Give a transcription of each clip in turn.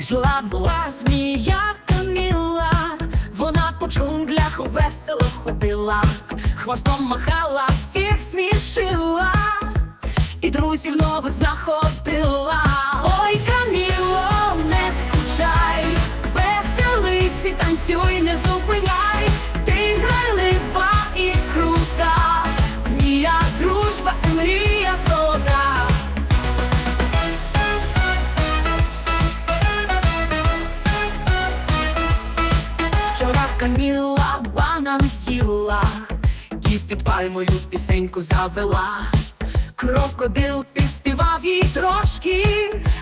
Жила була змія Каміла, вона по джунглях весело ходила, хвостом махала, всіх смішила, і друзів нових знаходила. Каміла банан з'їла і під пальмою пісеньку завела. Крокодил підспівав їй трошки,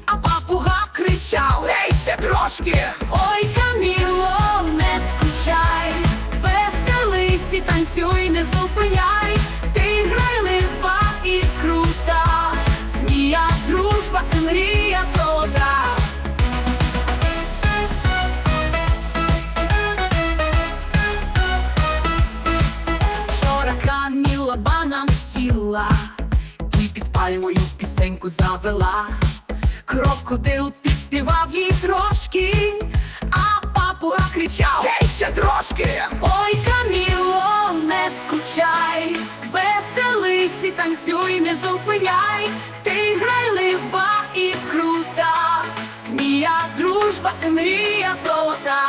а папуга кричав Гей, ще трошки! Ой, Каміло, не скучай, веселись і танцюй, не зупиняй, ти грайлива і крута, пальмою пісеньку завела. Крокодил підспівав їй трошки, а папуга кричав Гей, ще трошки! Ой, Каміло, не скучай, веселись і танцюй, не зупиняй, ти грайлива і крута, змія, дружба, це мрія золота.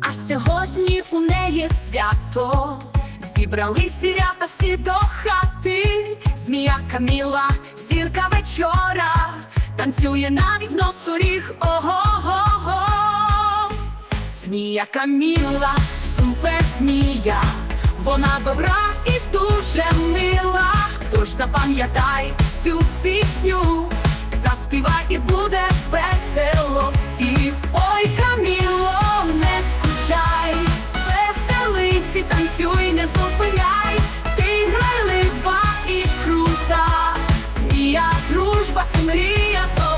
А сьогодні у неї свято, зібрались сірята всі до хати, змія Каміла, зірка вечора, танцює навіть носоріг, ого-го-го. Змія Каміла, супер змія, вона добра і дуже мила. Тож запам'ятай цю пісню, luz, parfumeria, sol.